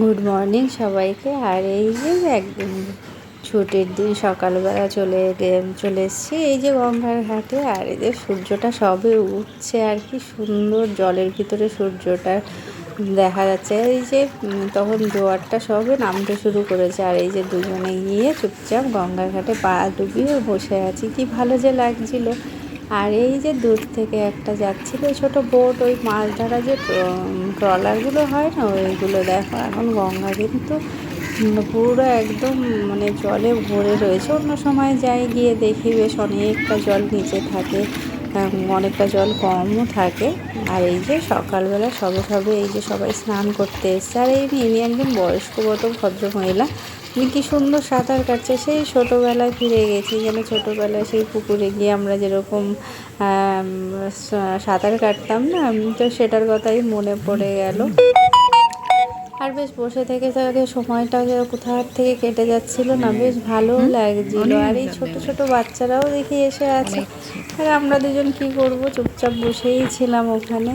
Good morning সবাইকে। আর এই যে একদিন ছুটির দিন সকালবেলা চলে চলে এসেছি এই যে গঙ্গার ঘাটে। আর এই যে সূর্যটা সবে উঠছে আর কি সুন্দর জলের ভিতরে সূর্যটা দেখা যাচ্ছে। এই যে তখন জোয়ারটা সবে নামতে শুরু করেছে। আর এই যে দুজনে গিয়ে চুপচাপ গঙ্গার ঘাটে পা ডুবিয়ে বসে আছি। কি ভালো যে লাগছিল। আর এই যে দূর থেকে একটা যাচ্ছিল ছোট বোট ওই মাছ ধরা যে ট্রলারগুলো হয় না, ওইগুলো দেখো, এখন গঙ্গা কিন্তু পুরো একদম মানে জলে ভরে রয়েছে। অন্য সময় যাই গিয়ে দেখি, বেশ অনেকটা জল নিচে থাকে। অনেকটা জল কমও থাকে। আর এই যে সকালবেলা সবে সবে এই যে সবাই স্নান করতে এসছে, আর এই ইনি একজন বয়স্ক মত ভদ্র মহিলা। উনি কি সুন্দর সাঁতার কাটছে, সেই ছোটোবেলায় ফিরে গেছি, যেন ছোটোবেলায় সেই পুকুরে গিয়ে আমরা যেরকম সাঁতার কাটতাম না তো সেটার কথাই মনে পড়ে গেল। আর বেশ বসে থেকে থেকে সময়টা কোথা থেকে কেটে যাচ্ছিল না বেশ ভালো লাগছিল। আর এই ছোট ছোট বাচ্চারাও দেখি এসে আছে। আর আমরা দুজন কি করব? চুপচাপ বসেই ছিলাম ওখানে।